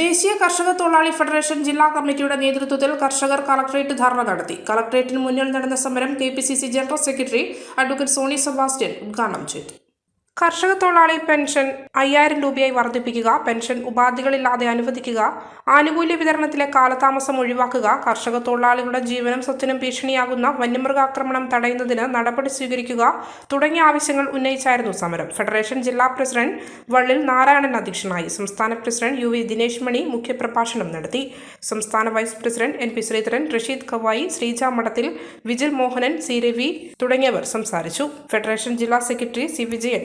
ദേശീയ കർഷക തൊഴിലാളി ഫെഡറേഷൻ ജില്ലാ കമ്മിറ്റിയുടെ നേതൃത്വത്തിൽ കർഷകർ കളക്ടറേറ്റ് ധർണ നടത്തി. കളക്ടറേറ്റിന് മുന്നിൽ നടന്ന സമരം K general secretary advocate Soni Sebastian ഉദ്ഘാടനം ചെയ്തു. കർഷക തൊഴിലാളി പെൻഷൻ അയ്യായിരം രൂപയായി വർദ്ധിപ്പിക്കുക പെൻഷൻ ഉപാധികളില്ലാതെ അനുവദിക്കുക ആനുകൂല്യ വിതരണത്തിലെ കാലതാമസം ഒഴിവാക്കുക കർഷക തൊഴിലാളികളുടെ ജീവനും സ്വത്തിനും ഭീഷണിയാകുന്ന വന്യമൃഗാക്രമണം തടയുന്നതിന് നടപടി സ്വീകരിക്കുക തുടങ്ങിയ ആവശ്യങ്ങൾ ഉന്നയിച്ചായിരുന്നു സമരം. ഫെഡറേഷൻ ജില്ലാ പ്രസിഡന്റ് വള്ളിൽ നാരായണൻ അധ്യക്ഷനായി സംസ്ഥാന president U V Dinesh Mani മുഖ്യപ്രഭാഷണം നടത്തി. സംസ്ഥാന vice president N P Sreedharan Rasheed Khavai Sreeja Madathil Vijil Mohanan C Ravi തുടങ്ങിയവർ സംസാരിച്ചു. ഫെഡറേഷൻ ജില്ലാ സെക്രട്ടറി സി വിജയൻ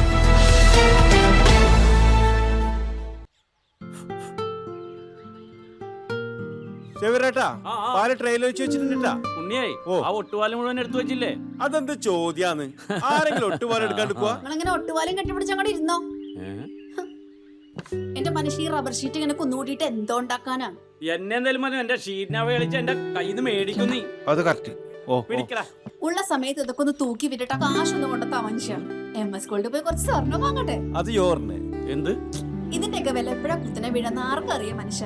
ചെവിരേട്ടാ. പാൽ ട്രെയിലർ വെച്ച് വെച്ചിട്ടുണ്ടാ ഉണ്ണിയായി ഓ. ആ ഒട്ടുപാലം മുഴുവൻ എടുത്തു വെച്ചില്ലേ? അതെന്ത് ചോദ്യാന്ന്? ആരെങ്കിലും ഒട്ടുപാലം എടുക്കാണ്ട് പോവാ? നിങ്ങളിങ്ങനെ ഒട്ടുപാലും കെട്ടിപ്പിടിച്ച് അങ്ങോട്ട് ഇരുന്നോ? എന്റെ മനുഷ്യ ഈ റബ്ബർ ഷീറ്റ് ഇങ്ങനെ കുന്നുകൂട്ടിയിട്ട് എന്തോ ഉണ്ടാക്കാനാ? എന്നെ എന്തായാലും മതി എന്റെ ഷീറ്റിനെ കളിച്ച് എന്റെ കയ്യിൽ നിന്ന് മേടിക്കും നീ. അത് കറക്റ്റ് ഉള്ള സമയത്ത് ഇതൊക്കെ ഒന്ന് തൂക്കി വിട്ടിട്ട് കാശൊന്നും കൊണ്ടെത്താ മനുഷ്യ. എം എസ് ഗോൾഡ് പോയി കുറച്ച് സ്വർണം വാങ്ങട്ടെ? അത് എന്ത്? ഇതിന്റെയൊക്കെ വില എപ്പോഴാ കുത്തനെ വീഴുന്ന ആർക്കും അറിയാം മനുഷ്യ.